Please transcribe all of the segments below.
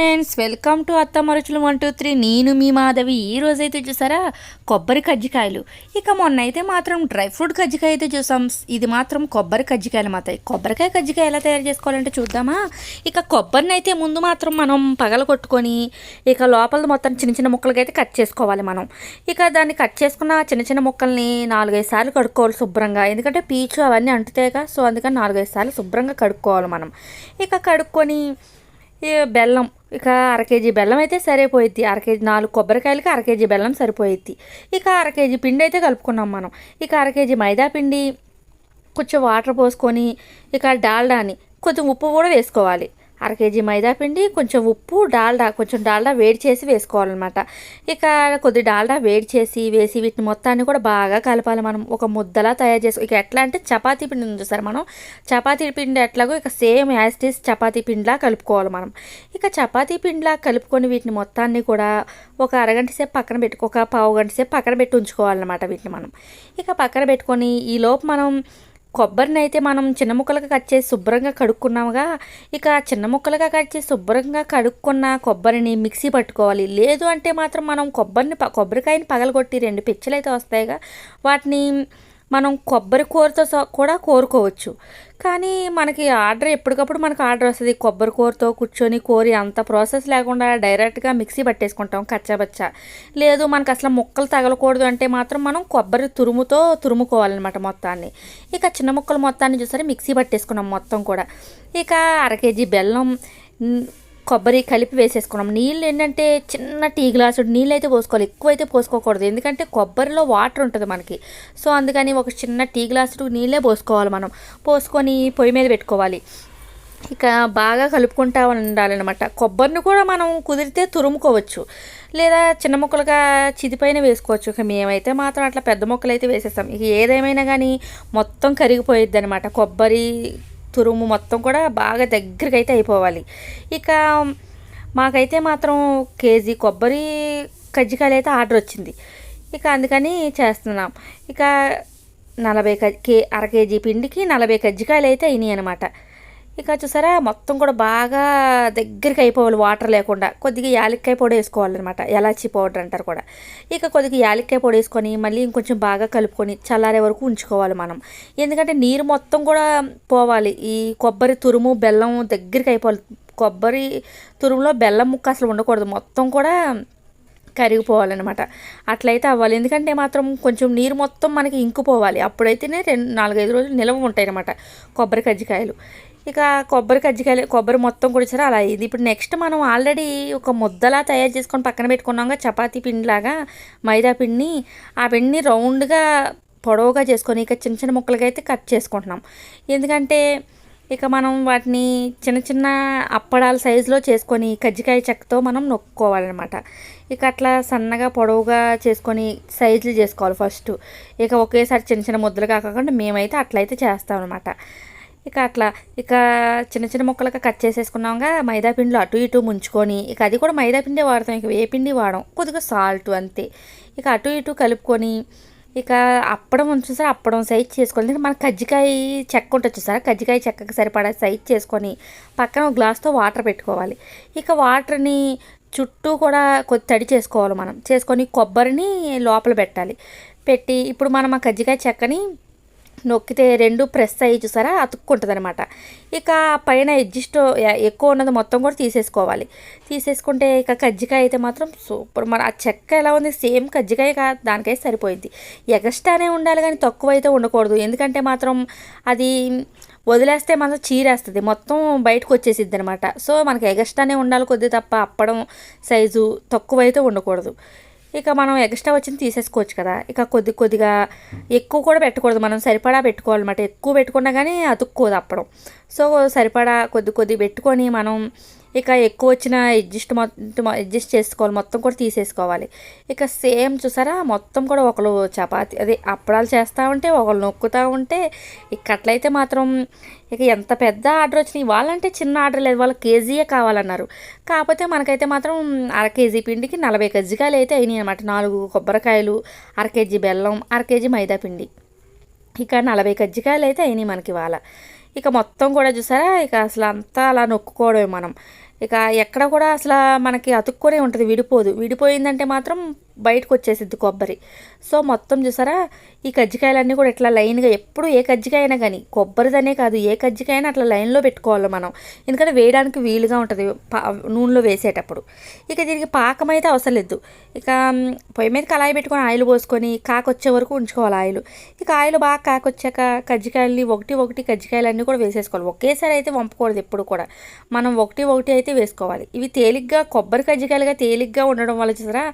Friends welcome to అత్త మరుచులు one two three. నేను మీ మాధవి. ఈ రోజైతే చూసారా? కొబ్బరి కజ్జికాయలు. ఇక మొన్న అయితే మాత్రం డ్రై ఫ్రూట్ కజ్జికాయ అయితే చూసాం. ఇది మాత్రం కొబ్బరి కజ్జికాయలు మాత్రం కొబ్బరికాయ కజ్జికాయ ఎలా తయారు చేసుకోవాలంటే చూద్దామా? ఇక కొబ్బరిని అయితే ముందు మాత్రం మనం పగల కొట్టుకొని ఇక లోపల మొత్తం చిన్న చిన్న ముక్కలకి అయితే కట్ చేసుకోవాలి మనం. ఇక దాన్ని కట్ చేసుకున్న చిన్న చిన్న ముక్కల్ని నాలుగైదు సార్లు కడుక్కోవాలి శుభ్రంగా. ఎందుకంటే పీచు అవన్నీ అంటుతాయిగా సో అందుకని నాలుగైదు సార్లు శుభ్రంగా కడుక్కోవాలి మనం. ఇక కడుక్కొని బెల్లం ఇక అర కేజీ బెల్లం అయితే సరిపోయిద్ది. అర కేజీ నాలుగు కొబ్బరికాయలకి అర కేజీ బెల్లం సరిపోయిద్ది. ఇక అర కేజీ పిండి అయితే కలుపుకున్నాం మనం. ఇక అర కేజీ మైదా పిండి కొంచెం వాటర్ పోసుకొని ఇక డాల్డాని కొంచెం ఉప్పు కూడా వేసుకోవాలి. అర కేజీ మైదా పిండి కొంచెం ఉప్పు డాల్డా కొంచెం డాల్డా వేడి చేసి వేసుకోవాలన్నమాట. ఇక కొద్ది డాల్డా వేడి చేసి వేసి వీటిని మొత్తాన్ని కూడా బాగా కలపాలి మనం. ఒక ముద్దలా తయారు చేసుకో ఇక ఎట్లా అంటే చపాతీ పిండి ఉంది సార్ మనం. చపాతీ పిండి ఎట్లాగో ఇక సేమ్ యాస్టీస్ చపాతీ పిండిలా కలుపుకోవాలి మనం. ఇక చపాతీ పిండిలా కలుపుకొని వీటిని మొత్తాన్ని కూడా ఒక అరగంట సేపు పక్కన పెట్టుకో ఒక పావు గంట సేపు పక్కన పెట్టి ఉంచుకోవాలన్నమాట వీటిని మనం. ఇక పక్కన పెట్టుకొని ఈ లోపు మనం కొబ్బరిని అయితే మనం చిన్న ముక్కలుగా కట్ చేసి శుభ్రంగా కడుక్కున్నాముగా ఇక చిన్న ముక్కలుగా కట్ చేసి శుభ్రంగా కడుక్కున్న కొబ్బరిని మిక్సీ పట్టుకోవాలి. లేదు అంటే మాత్రం మనం కొబ్బరిని ప- కొబ్బరికాయని పగలగొట్టి రెండు పిచ్చలు అయితే వస్తాయిగా వాటిని మనం కొబ్బరి కూరతో కూడా కోరుకోవచ్చు. కానీ మనకి ఆర్డర్ ఎప్పటికప్పుడు మనకు ఆర్డర్ వస్తుంది. కొబ్బరి కూరతో కూర్చొని కోరి అంత ప్రాసెస్ లేకుండా డైరెక్ట్గా మిక్సీ పట్టేసుకుంటాం కచ్చాబచ్చా లేదు మనకు అసలు ముక్కలు తగలకూడదు అంటే మాత్రం మనం కొబ్బరి తురుముతో తురుముకోవాలన్నమాట మొత్తాన్ని. ఇక చిన్న ముక్కలు మొత్తాన్ని చూసారా? మిక్సీ పట్టేసుకున్నాం మొత్తం కూడా. ఇక అర కేజీ బెల్లం కొబ్బరి కలిపి వేసేసుకున్నాం. నీళ్ళు ఏంటంటే చిన్న టీ గ్లాసు నీళ్ళు అయితే పోసుకోవాలి. ఎక్కువ అయితే పోసుకోకూడదు. ఎందుకంటే కొబ్బరిలో వాటర్ ఉంటుంది మనకి. సో అందుకని ఒక చిన్న టీ గ్లాసు నీళ్ళే పోసుకోవాలి మనం. పోసుకొని పొయ్యి మీద పెట్టుకోవాలి. ఇక బాగా కలుపుకుంటా ఉండాలన్నమాట. కొబ్బరిని కూడా మనం కుదిరితే తురుముకోవచ్చు. లేదా చిన్న ముక్కలుగా చిదిపైన వేసుకోవచ్చు. ఇక మేమైతే మాత్రం అట్లా పెద్ద ముక్కలు అయితే వేసేస్తాం. ఇక ఏదేమైనా కానీ మొత్తం కరిగిపోయిద్ది అనమాట కొబ్బరి తురుము మొత్తం కూడా బాగా దగ్గరికి అయితే అయిపోవాలి. ఇక మాకైతే మాత్రం కేజీ కొబ్బరి కజ్జికాయలు అయితే ఆర్డర్ వచ్చింది. ఇక అందుకని చేస్తున్నాం. ఇక నలభై కే అర కేజీ పిండికి నలభై కజ్జికాయలు అయితే అయినాయి అనమాట ఇక చూసారా? మొత్తం కూడా బాగా దగ్గరికి అయిపోవాలి వాటర్ లేకుండా. కొద్దిగా యాలక్కాయ పొడి వేసుకోవాలన్నమాట. ఎలాచి పౌడర్ అంటారు కూడా. ఇక కొద్దిగా యాలక్కాయ పొడి వేసుకొని మళ్ళీ ఇంకొంచెం బాగా కలుపుకొని చల్లారే వరకు ఉంచుకోవాలి మనం. ఎందుకంటే నీరు మొత్తం కూడా పోవాలి. ఈ కొబ్బరి తురుము బెల్లం దగ్గరికి అయిపోవాలి. కొబ్బరి తురుములో బెల్లం ముక్క అసలు ఉండకూడదు. మొత్తం కూడా కరిగిపోవాలన్నమాట. అట్లయితే అవ్వాలి. ఎందుకంటే మాత్రం కొంచెం నీరు మొత్తం మనకి ఇంకుపోవాలి అప్పుడైతేనే రెండు నాలుగైదు రోజులు నిలవ ఉంటాయి అన్నమాట కొబ్బరి కజ్జికాయలు. ఇక కొబ్బరి కజ్జికాయలు కొబ్బరి మొత్తం కూడా అలా అయింది. ఇప్పుడు నెక్స్ట్ మనం ఆల్రెడీ ఒక ముద్దలా తయారు చేసుకొని పక్కన పెట్టుకున్నాగా చపాతీ పిండిలాగా మైదా పిండిని ఆ పిండిని రౌండ్గా పొడవుగా చేసుకొని ఇక చిన్న చిన్న ముక్కలుగా అయితే కట్ చేసుకుంటున్నాం. ఎందుకంటే ఇక మనం వాటిని చిన్న చిన్న అప్పడాల సైజులో చేసుకొని కజ్జికాయ చెక్కతో మనం నొక్కుకోవాలన్నమాట ఇక అట్లా సన్నగా పొడవుగా చేసుకొని సైజులు చేసుకోవాలి ఫస్ట్ ఇక ఒకేసారి చిన్న చిన్న ముద్దలు కాకుండా మేమైతే అట్లయితే చేస్తాం అనమాట ఇక అట్లా ఇక చిన్న చిన్న ముక్కలుగా కట్ చేసేసుకున్నాంగా మైదా పిండిలో అటు ఇటు ముంచుకొని ఇక అది కూడా మైదాపిండి వాడతాం ఇక ఏ పిండి వాడం కొద్దిగా సాల్ట్ అంతే. ఇక అటు ఇటు కలుపుకొని ఇక అప్పడం చూసారా అప్పడం సైజ్ చేసుకోవాలి మన కజ్జికాయ చెక్క ఉంటుంది చూసారా కజ్జికాయ చెక్కకి సరిపడా సైజ్ చేసుకొని పక్కన ఒక గ్లాస్తో వాటర్ పెట్టుకోవాలి. ఇక వాటర్ని చుట్టూ కూడా కొద్ది తడి చేసుకోవాలి మనం. చేసుకొని కొబ్బరిని లోపల పెట్టాలి. పెట్టి ఇప్పుడు మనం ఆ కజ్జికాయ చెక్కని నొక్కితే రెండు ప్రెస్ అయ్యి చూసారా? అతుక్కుంటుంది అనమాట ఇక పైన ఎడ్జిస్ట్ ఎక్కువ ఉన్నది మొత్తం కూడా తీసేసుకోవాలి. తీసేసుకుంటే ఇక కజ్జికాయ అయితే మాత్రం సూపర్. మరి ఆ చెక్క ఎలా ఉంది? సేమ్ కజ్జికాయ దానికైతే సరిపోయింది. ఎగస్ట్రానే ఉండాలి కానీ తక్కువ అయితే ఉండకూడదు. ఎందుకంటే మాత్రం అది వదిలేస్తే మాత్రం చీరేస్తుంది. మొత్తం బయటకు వచ్చేసిద్ది అనమాట సో మనకి ఎగస్ట్రానే ఉండాలి కొద్ది తప్ప అప్పడం సైజు తక్కువ అయితే ఉండకూడదు. ఇక మనం ఎక్స్ట్రా వచ్చింది తీసేసుకోవచ్చు కదా. ఇక కొద్ది కొద్దిగా ఎక్కువ కూడా పెట్టకూడదు. మనం సరిపడా పెట్టుకోవాలన్నమాట. ఎక్కువ పెట్టుకున్నా కానీ అతుక్కోదు అప్పడం. సో సరిపడా కొద్ది కొద్ది పెట్టుకొని మనం ఇక ఎక్కువ వచ్చిన అడ్జస్ట్ మొత్తం అడ్జస్ట్ చేసుకోవాలి. మొత్తం కూడా తీసేసుకోవాలి. ఇక సేమ్ చూసారా? మొత్తం కూడా ఒకరు చపాతి అదే అప్పడాలు చేస్తూ ఉంటే ఒకరు నొక్కుతూ ఉంటే ఇక అట్లయితే మాత్రం ఇక ఎంత పెద్ద ఆర్డర్ వచ్చినాయి వాళ్ళంటే చిన్న ఆర్డర్ లేదు. వాళ్ళు కేజీయే కావాలన్నారు. కాకపోతే మనకైతే మాత్రం అర కేజీ పిండికి నలభై కజ్జికాయలు అయితే అయినాయి అనమాట నాలుగు కొబ్బరికాయలు అర కేజీ బెల్లం అర కేజీ మైదా పిండి. ఇక నలభై కజ్జికాయలు అయితే అయినాయి మనకి ఇవాళ. ఇక మొత్తం కూడా చూసారా? ఇక అసలు అంతా అలా నొక్కుకోవడమే మనం. ఇక ఎక్కడ కూడా అసలు మనకి అతుక్కునే ఉంటుంది విడిపోదు. విడిపోయిందంటే మాత్రం బయటకు వచ్చేసిద్ది కొబ్బరి. సో మొత్తం చూసారా ఈ కజ్జికాయలన్నీ కూడా ఇట్లా లైన్గా ఎప్పుడు ఏ కజ్జికాయ అయినా కానీ కొబ్బరిదనే కాదు ఏ కజ్జికాయ అయినా అట్లా లైన్లో పెట్టుకోవాలి మనం. ఎందుకంటే వేయడానికి వీలుగా ఉంటుంది నూనెలో వేసేటప్పుడు. ఇక దీనికి పాకం అయితే అవసరం లేదు. ఇక పొయ్యి మీద కళాయి పెట్టుకొని ఆయిల్ పోసుకొని కాకొచ్చే వరకు ఉంచుకోవాలి ఆయిల్. ఇక ఆయిల్ బాగా కాకొచ్చాక కజ్జికాయలని ఒకటి ఒకటి కజ్జికాయలన్నీ కూడా వేసేసుకోవాలి. ఒకేసారి అయితే వంపకూడదు ఎప్పుడు కూడా. మనం ఒకటి ఒకటి అయితే వేసుకోవాలి. ఇవి తేలిగ్గా కొబ్బరి కజ్జికాయలుగా తేలిగ్గా ఉండడం వల్ల చూసారా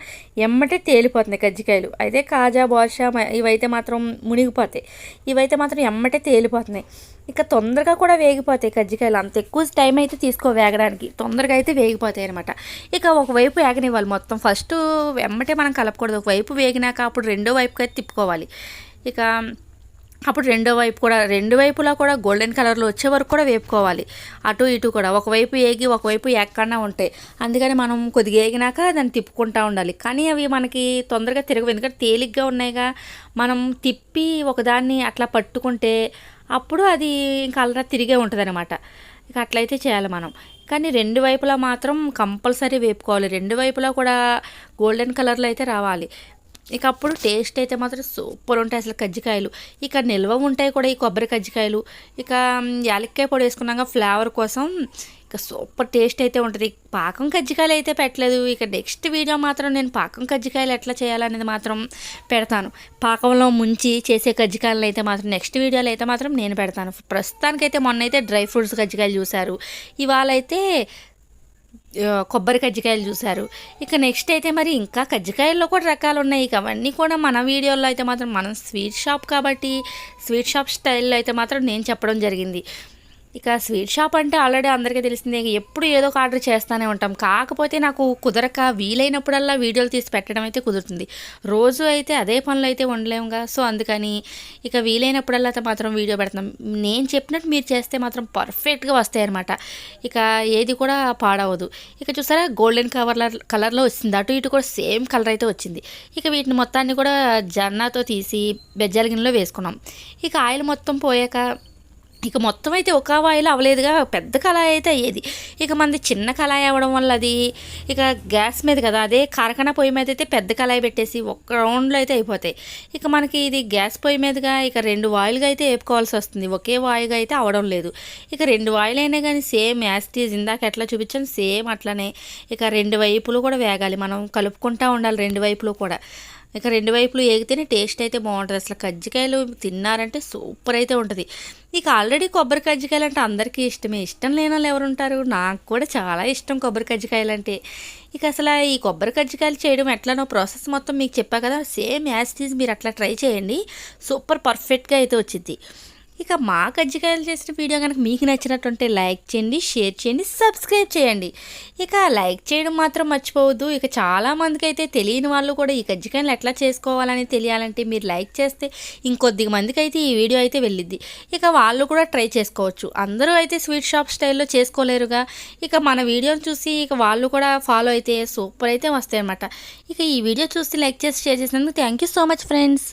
ఎమ్మటి తేలిపోతున్నాయి కజ్జికాయలు అయితే కాజా బాషా ఇవైతే మాత్రం మునిగిపోతాయి. ఇవైతే మాత్రం ఎమ్మటే తేలిపోతున్నాయి. ఇక తొందరగా కూడా వేగిపోతాయి కజ్జికాయలు అంత ఎక్కువ టైం అయితే తీసుకో వేగడానికి. తొందరగా అయితే వేగిపోతాయి అనమాట ఇక ఒకవైపు వేగనివ్వాలి మొత్తం. ఫస్ట్ వెమ్మటే మనం కలపకూడదు. ఒకవైపు వేగినాక అప్పుడు రెండో వైపుకి అయితే తిప్పుకోవాలి. ఇక అప్పుడు రెండో వైపు కూడా రెండు వైపులా కూడా గోల్డెన్ కలర్లో వచ్చే వరకు కూడా వేపుకోవాలి. అటు ఇటు కూడా ఒకవైపు ఏగి ఒకవైపు ఎక్కడన్నా ఉంటాయి అందుకని మనం కొద్దిగా ఏగినాక దాన్ని తిప్పుకుంటూ ఉండాలి. కానీ అవి మనకి తొందరగా తిరగవు. ఎందుకంటే తేలిగ్గా ఉన్నాయిగా. మనం తిప్పి ఒకదాన్ని అట్లా పట్టుకుంటే అప్పుడు అది ఇంకా అలా తిరిగే ఉంటుంది అనమాట ఇక అట్లయితే చేయాలి మనం. కానీ రెండు వైపులా మాత్రం కంపల్సరీ వేపుకోవాలి. రెండు వైపులా కూడా గోల్డెన్ కలర్లో అయితే రావాలి. ఇక అప్పుడు టేస్ట్ అయితే మాత్రం సూపర్ ఉంటాయి అసలు కజ్జికాయలు. ఇక నిల్వ ఉంటాయి కూడా ఈ కొబ్బరి కజ్జికాయలు. ఇక యాలక్కాయ పొడి వేసుకున్నాక ఫ్లేవర్ కోసం ఇక సూపర్ టేస్ట్ అయితే ఉంటుంది. పాకం కజ్జికాయలు అయితే పెట్టలేదు. ఇక నెక్స్ట్ వీడియో మాత్రం నేను పాకం కజ్జికాయలు ఎట్లా చేయాలనేది మాత్రం పెడతాను. పాకంలో ముంచి చేసే కజ్జికాయలు అయితే మాత్రం నెక్స్ట్ వీడియోలో అయితే మాత్రం నేను పెడతాను. ప్రస్తుతానికైతే మొన్న అయితే డ్రై ఫ్రూట్స్ కజ్జికాయలు చూశారు. ఇవాళ అయితే కొబ్బరి కజ్జికాయలు చూశారు. ఇక నెక్స్ట్ అయితే మరి ఇంకా కజ్జికాయల్లో కూడా రకాలు ఉన్నాయి ఇక అవన్నీ కూడా మన వీడియోలో అయితే మాత్రం మనం స్వీట్ షాప్ కాబట్టి స్వీట్ షాప్ స్టైల్లో అయితే మాత్రం నేను చెప్పడం జరిగింది. ఇక స్వీట్ షాప్ అంటే ఆల్రెడీ అందరికీ తెలిసిందే ఇక ఎప్పుడు ఏదో ఒక ఆర్డర్ చేస్తూనే ఉంటాం. కాకపోతే నాకు కుదరక వీలైనప్పుడల్లా వీడియోలు తీసి పెట్టడం అయితే కుదురుతుంది. రోజు అయితే అదే పనులు అయితే ఉండలేముగా. సో అందుకని ఇక వీలైనప్పుడల్లా అయితే మాత్రం వీడియో పెడతాం. నేను చెప్పినట్టు మీరు చేస్తే మాత్రం పర్ఫెక్ట్గా వస్తాయి అనమాట ఇక ఏది కూడా పాడవదు. ఇక చూసారా గోల్డెన్ కవర్ల కలర్లో వచ్చింది. అటు ఇటు కూడా సేమ్ కలర్ అయితే వచ్చింది. ఇక వీటిని మొత్తాన్ని కూడా జన్నాతో తీసి బెజ్జాల గిన్నెలో వేసుకున్నాం. ఇక ఆయిల్ మొత్తం పోయాక ఇక మొత్తం అయితే ఒక ఆయిల్ అవ్వలేదుగా. పెద్ద కళాయి అయితే అయ్యేది. ఇక మనది చిన్న కళాయి అవ్వడం వల్ల అది ఇక గ్యాస్ మీద కదా అదే కారఖానా పొయ్యి మీద అయితే పెద్ద కళాయి పెట్టేసి ఒక్క రౌండ్లో అయితే అయిపోతాయి. ఇక మనకి ఇది గ్యాస్ పొయ్యి మీదుగా ఇక రెండు వాయిల్గా అయితే వేపుకోవాల్సి వస్తుంది. ఒకే వాయుగా అయితే అవడం లేదు. ఇక రెండు వాయిల్ అయినా కానీ సేమ్ యాస్టీజ్ ఇందాక ఎట్లా చూపించాను సేమ్ అట్లనే ఇక రెండు వైపులు కూడా వేగాలి. మనం కలుపుకుంటూ ఉండాలి రెండు వైపులు కూడా. ఇక రెండు వైపులు ఏగితేనే టేస్ట్ అయితే బాగుంటుంది. అసలు కజ్జికాయలు తిన్నారంటే సూపర్ అయితే ఉంటుంది. ఇక ఆల్రెడీ కొబ్బరి కజ్జికాయలు అంటే అందరికీ ఇష్టమే. ఇష్టం లేని వాళ్ళు ఎవరు ఉంటారు? నాకు కూడా చాలా ఇష్టం కొబ్బరి కజ్జికాయలు అంటే. ఇక అసలు ఈ కొబ్బరి కజ్జికాయలు చేయడం ఎట్లానో ప్రాసెస్ మొత్తం మీకు చెప్పా కదా. సేమ్ యాజ్ టీజ్ మీరు అట్లా ట్రై చేయండి. సూపర్ పర్ఫెక్ట్గా అయితే వచ్చింది ఇక మా కజ్జికాయలు చేసిన వీడియో కనుక మీకు నచ్చినట్టుంటే లైక్ చేయండి షేర్ చేయండి సబ్స్క్రైబ్ చేయండి. ఇక లైక్ చేయడం మాత్రం మర్చిపోవద్దు. ఇక చాలామందికి అయితే తెలియని వాళ్ళు కూడా ఈ కజ్జికాయలు ఎట్లా చేసుకోవాలని తెలియాలంటే మీరు లైక్ చేస్తే ఇంకొద్ది మందికి అయితే ఈ వీడియో అయితే వెళ్ళిద్ది. ఇక వాళ్ళు కూడా ట్రై చేసుకోవచ్చు. అందరూ అయితే స్వీట్ షాప్ స్టైల్లో చేసుకోలేరుగా. ఇక మన వీడియోని చూసి ఇక వాళ్ళు కూడా ఫాలో అయితే సూపర్ అయితే వస్తాయి అన్నమాట ఇక ఈ వీడియో చూసి లైక్ చేసి షేర్ చేసినందుకు thank you so much friends.